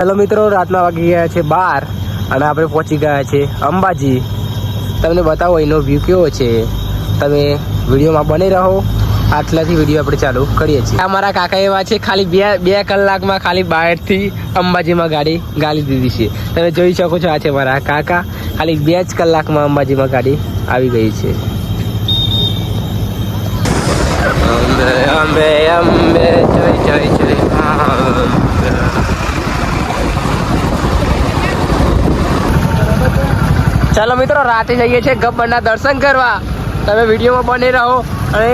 Hello મિત્રો, રાતના વાગી ગયા છે બાર અને આપણે પહોંચી ગયા છે અંબાજી. તમને બતાવો, એનો વ્યૂ કેવો છે? તમે વિડીયોમાં બની રહો. આટલાથી વીડિયો આપણે ચાલુ કરીએ છીએ. અમારા કાકા એવા છે, ખાલી બે બે કલાકમાં ખાલી બહારથી અંબાજીમાં ગાડી ગાલી દીધી છે. તમે જોઈ શકો છો, આ છે મારા કાકા. ખાલી બે જ કલાકમાં અંબાજીમાં ગાડી આવી ગઈ છે. અંબે અંબે અંબે, જય જય જય ચાલો મિત્રો, રાતે જઈએ છીએ ગબ્બરના દર્શન કરવા. તમે વિડીયોમાં બની રહો અને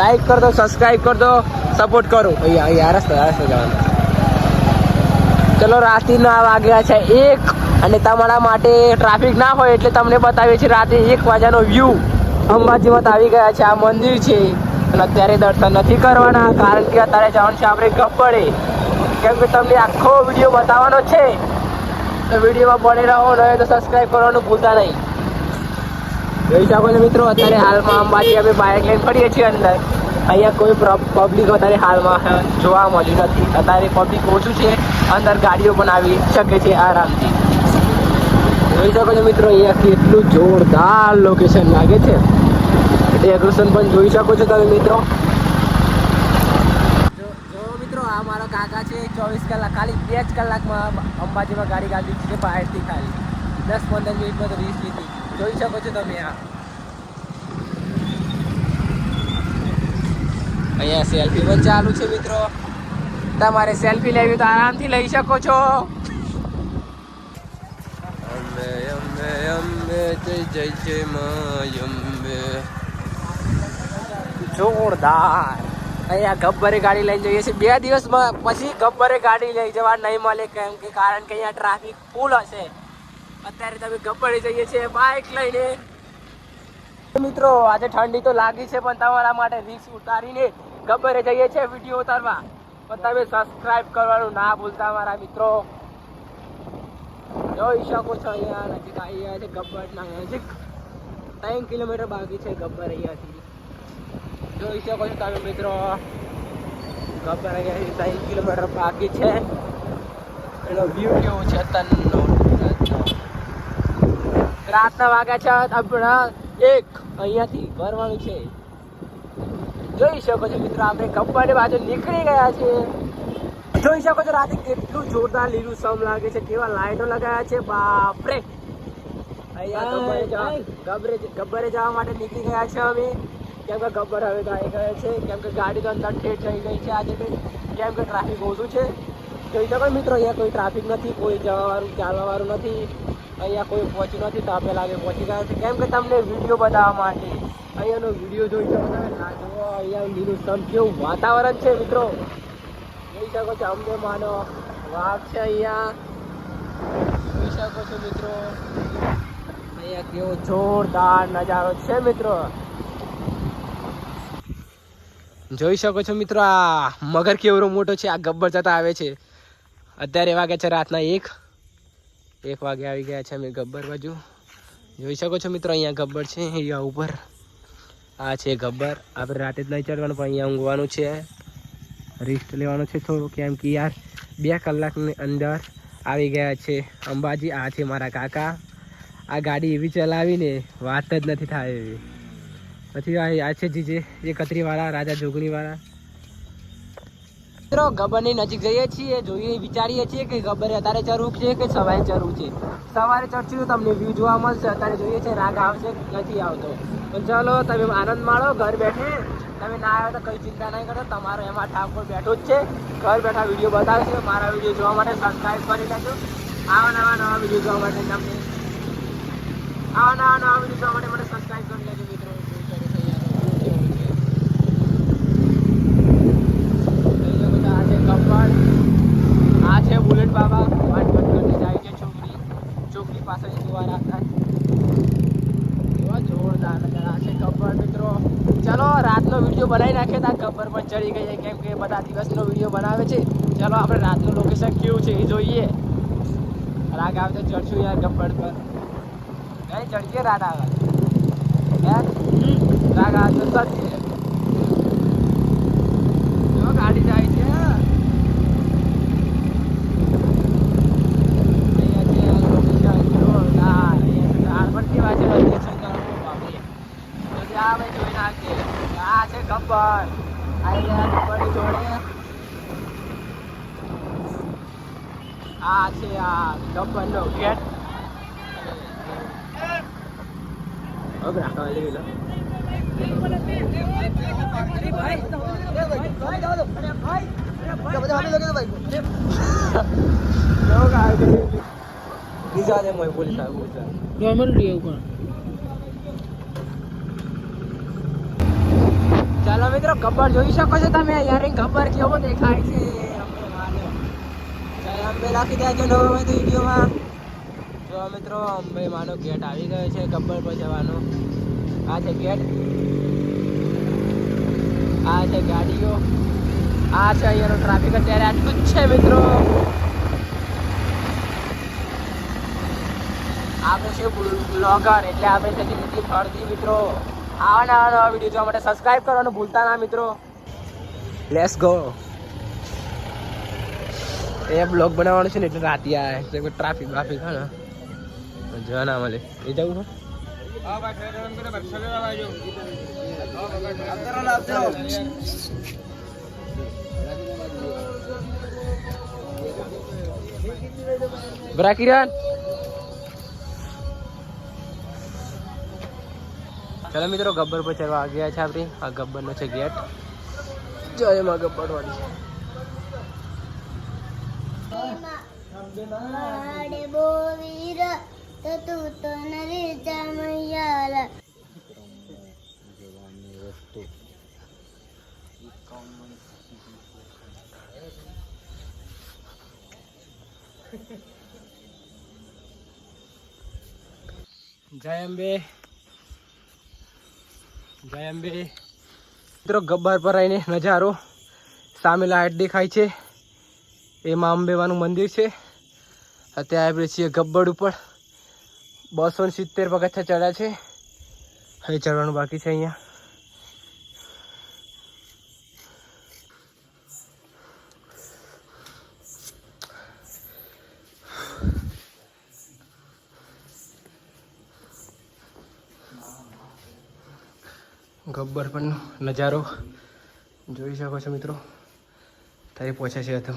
લાઈક કર દો સબસ્ક્રાઈબ કર દો સપોર્ટ કરો. અહીંયા અહીંયા રસ્તે રસ્તે જવાનું. ચલો રાત્રિના વાગ્યા છે એક અને તમારા માટે ટ્રાફિક ના હોય એટલે તમને બતાવીએ છીએ રાતે એક વાગ્યાનો વ્યૂ અંબાજીમાં આવી ગયા છે, આ મંદિર છે. અને અત્યારે દર્શન નથી કરવાના, કારણ કે અત્યારે જવાનું છે આપણે ગબ્બરે. કેમ કે તમને આખો વીડિયો બતાવવાનો છે. તો વિડીયોમાં બને રહો ને તો સબસ્ક્રાઈબ કરવાનું ભૂલતા નહીં. જોઈ શકો છો મિત્રો, અત્યારે હાલમાં અંબાજી અમે બાઇક લઈને ફરીએ છીએ અંદર. અહીંયા કોઈ પબ્લિક અત્યારે હાલમાં જોવા મળ્યું નથી. અત્યારે પબ્લિક ઓછું છે, અંદર ગાડીઓ પણ આવી શકે છે આરામથી. જોઈ શકો છો મિત્રો, અહીંયા કેટલું જોરદાર લોકેશન લાગે છે. ડેકોરેશન પણ જોઈ શકો છો તમે મિત્રો જો જો મિત્રો આ મારો છે ચોવીસ કલાક ખાલી બે જ કલાકમાં અંબાજીમાં ગાડી ગાડી છે બહારથી ખાલી. દસ પંદર મિનિટમાં તો રીસ લીધી. જોઈ શકો છો તમે આ. અહીંયા સેલ્ફી પણ ચાલુ છે મિત્રો. તમારે સેલ્ફી લેવી તો આરામથી લઈ શકો છો. અંબે અંબે અંબે જય જય જય મા અંબે જોરદાર. અહીંયા ગબ્બરે ગાડી લઈને જઈએ છીએ. બે દિવસમાં પછી ગબ્બરે ગાડી લઈ જવા નહીં મળે કેમ કે કારણ કે અહીંયા ટ્રાફિક ફૂલ હશે. અત્યારે તમે ગબ્બરે જઈએ છીએ બાઇક લઈને. મિત્રો, આજે ઠંડી તો લાગી છે, પણ તમારા માટે રિક્સ ઉતારીને ગબ્બરે જઈએ છીએ વીડિયો ઉતારવા. પણ તમે સબસ્ક્રાઇબ કરવાનું ના ભૂલતા મારા મિત્રો. જોઈ શકો છો અહીંયા નજીક ગયા છે ગબ્બરના નજીક ત્રણ કિલોમીટર બાકી છે ગબ્બર અહીંયાથી. જોઈ શકો છો તમે મિત્રો. ગબ્બર અહીંયાથી ત્રણ કિલોમીટર બાકી છે. એનો વ્યૂ કેવો છે તનનો રાતના વાગ્યા છે આપણા એક. અહીંયાથી ભરવાનું છે. જોઈ શકો છો મિત્રો આપણે ગબ્બરની બાજુ નીકળી ગયા છે જોઈ શકો છો રાતે કેટલું જોરદાર લીલું સમ લાગે છે કેવા લાઈટો લગાવ્યા છે બાપરે. અહીંયા ગબ્બરે ગબ્બરે જવા માટે નીકળી ગયા છે અમે. કેમ કે ગબ્બર હવે ગાય ગયા છે, કેમ કે ગાડી તો અંદર ઠેઠ થઈ ગઈ છે, આજે કેમ કે ટ્રાફિક ઓછું છે. જોઈ શકો મિત્રો અહીંયા કોઈ ટ્રાફિક નથી, કોઈ જવાવાળું, ચાલવાવાળું નથી, અહીંયા કોઈ પહોંચ્યું નથી, તો આપણે લાગે પહોંચી ગયા છે. કેમ કે તમને વીડિયો બતાવવા માટે, અહીંયાનો વીડિયો જોઈ શકો તમે જુઓ અહીંયા લીલું કેવું વાતાવરણ છે, મિત્રો. જોઈ શકો છો, અમને માનો વાઘ છે અહીંયા. જોઈ શકો છો, મિત્રો. અહીંયા કેવો જોરદાર નજારો છે, મિત્રો. જોઈ શકો છો મિત્રો, આ મગર કેવડો મોટો છે, આ ગબ્બર જતા આવે છે. અત્યારે વાગે છે રાતના એક. એક વાગે આવી ગયા છે અમે ગબ્બર બાજુ. જોઈ શકો છો મિત્રો, અહીંયા ગબ્બર છે અહીંયા ઉપર. આ છે ગબ્બર. આપણે રાતે જ નહીં ચડવાનું, પણ અહીંયા ઊંઘવાનું છે. રિસ્ટ લેવાનું છે થોડું કેમ કે યાર, બે કલાકની અંદર આવી ગયા છે અંબાજી. આ છે મારા કાકા. આ ગાડી એવી ચલાવીને વાત જ નથી થાય એવી. પછી આ યાદ છે જીજે એ કતરીવાળા રાજા જોગણીવાળા. મિત્રો ગબરની નજીક જઈએ છીએ, જોઈએ, વિચારીએ છીએ કે ગબર અત્યારે ચરવું છે કે સવારે ચરવું છે. સવારે ચડશું તમને વ્યૂ જોવા મળશે, અત્યારે જોઈએ છે રાગ આવશે નથી આવતો. પણ ચાલો, તમે આનંદ માણો, ઘર બેઠે. તમે ના આવ્યો તો કઈ ચિંતા નહીં કરો, તમારો એમાં ઠાકોર બેઠો જ છે. ઘર બેઠા વીડિયો બતાવશે, મારા વીડિયો જોવા માટે સબસ્ક્રાઈબ કરી લેજો. આવા નવા નવા વીડિયો જોવા માટે તમને આવા નવા નવા વીડિયો જોવા માટે મને સબસ્ક્રાઈબ કરી લેજો મિત્રો આ છે કપડ આ બાબા વાટ કરીને જાય છે છોકરી છોકરી પાસે જોવા રાખતા. એવા જોરદાર નજારા છે ગબ્બર મિત્રો. ચલો, રાતનો વીડિયો બનાવી નાખીએ ત્યાં ગબ્બર પણ ચડી ગઈ છે. કેમ કે બધા દિવસનો વીડિયો બનાવે છે. ચલો, આપણે રાતનું લોકેશન કેવું છે એ જોઈએ. રાગ આવે તો ચડશું યાર ગબ્બર પર. નહીં ચડીએ રાત આવે રાગ આવે તો ચડીએ આ છે આ ડોક્ટરનો ગેટ અગરા ખાવા લેવી લો બીજા ને મોય પોલીસ આવું છે નોર્મલ રહ્યું પણ ચાલો મિત્રો, ખબર જોઈ શકો છો તમે યાર ખબર કેવો દેખાય છે. અંબે રાખી દેજો નવો હોય મિત્રો અંબે માનો ગેટ આવી ગયો છે ગબ્બર પર જવાનો. આ છે ગેટ આ છે ગાડીઓ. આ છે અહીંયાનો ટ્રાફિક અત્યારે આટલું છે, મિત્રો. આપણે છે બ્લોગર એટલે આપણે લીધી ફરતી, મિત્રો. આવા નવા નવા વીડિયો જોવા માટે સબસ્ક્રાઇબ કરવાનું ભૂલતા ના મિત્રો. લેસ ગો એ બ્લોગ બનાવવાનું છે ને એટલે રાતે આવે એટલે ટ્રાફિક બ્રાફિક હા ને. જવા ના મળે. એ જવું છે? બરા કિરણ ચાલો મિત્રો, ગબ્બર પર ચડવા ગયા છે આપણી. આ ગબ્બરનો છે ગેટ. જય એમાં ગબ્બર વાળી આડે બોવીર તો તું તો જય અંબે. જય અંબે. મિત્રો, ગબ્બર પર આવીને નજારો. સામે લાઇટ દેખાય છે. એમાં અંબેવાનું મંદિર છે. અત્યારે આપણે છીએ ગબ્બર ઉપર. બસો સિત્તેર પગથિયા ચડ્યા છે. હવે ચડવાનું બાકી છે અહીંયા. ગબ્બર પરનો નજારો જોઈ શકો છો મિત્રો. તારી પહોંચ્યા છે હવે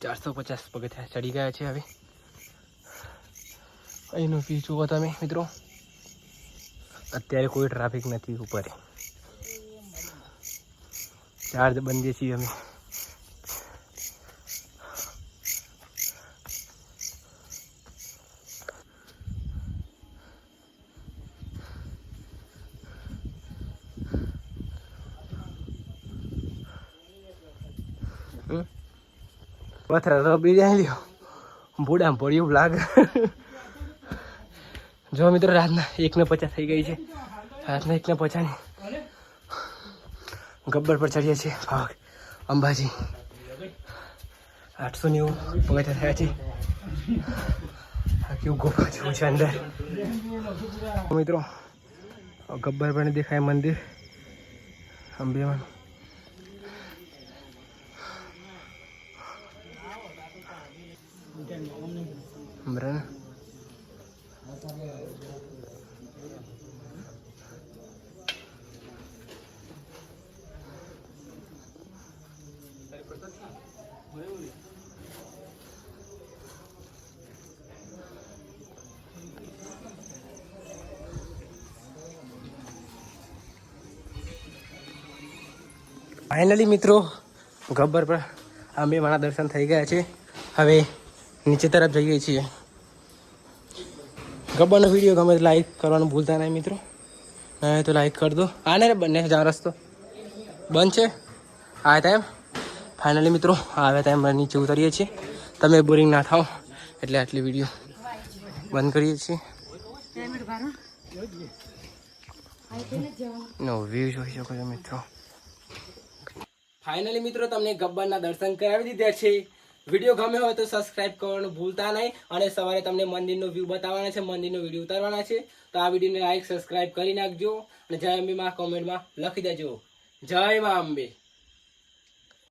ચારસો પચાસ પગથિયા ચડી ગયા છે હવે. અહીંનું વ્યૂ જુઓ તમે, મિત્રો. અત્યારે કોઈ ટ્રાફિક નથી ઉપર. ચાર્જ બંધે છીએ અમે? પથરા રબી જાય લ્યો. બુડામાં પડ્યું લાગે જો મિત્રો, રાતના એકને પચાસ થઈ ગઈ છે. રાતના એકને પચાસની ગબ્બર પર ચડીએ છીએ. ભાગ અંબાજી. આઠસો નેવું પગથિયા થયા છે. કેવું ગુફા જેવું છે અંદર. મિત્રો ગબ્બર પર દેખાય મંદિર. અંબેમાં બરાબર ફાઇનલી મિત્રો, ગબ્બર પર અમે મારા દર્શન થઈ ગયા છે. હવે નીચે તરફ જઈએ છીએ. ગબ્બરનો વીડિયો ગમે તો લાઈક કરવાનું ભૂલતા નહીં મિત્રો. ના તો લાઈક કરી દો. આ રે બંને જા રસ્તો. બંધ છે? આ ટાઈમ ફાઇનલી મિત્રો આવે ટાઈમ નીચે ઉતરીએ છીએ. તમે બોરિંગ ના થાઓ. એટલે આટલી વીડિયો બંધ કરીએ છીએ. નો વ્યૂ જોઈ શકો છો મિત્રો. ફાઇનલી મિત્રો, તમને ગબ્બરના દર્શન કરાવી દીધા છે. વીડિયો ગમે હોય તો સબસ્ક્રાઇબ કરવાનું ભૂલતા નહીં અને સવારે તમને મંદિરનો વ્યૂ બતાવવાના છે, મંદિરનો વીડિયો ઉતારવાના છે. તો આ વિડીયોને લાઈક સબસ્ક્રાઇબ કરી નાખજો અને જય અંબે માં કોમેન્ટમાં લખી દેજો. જય મા અંબે.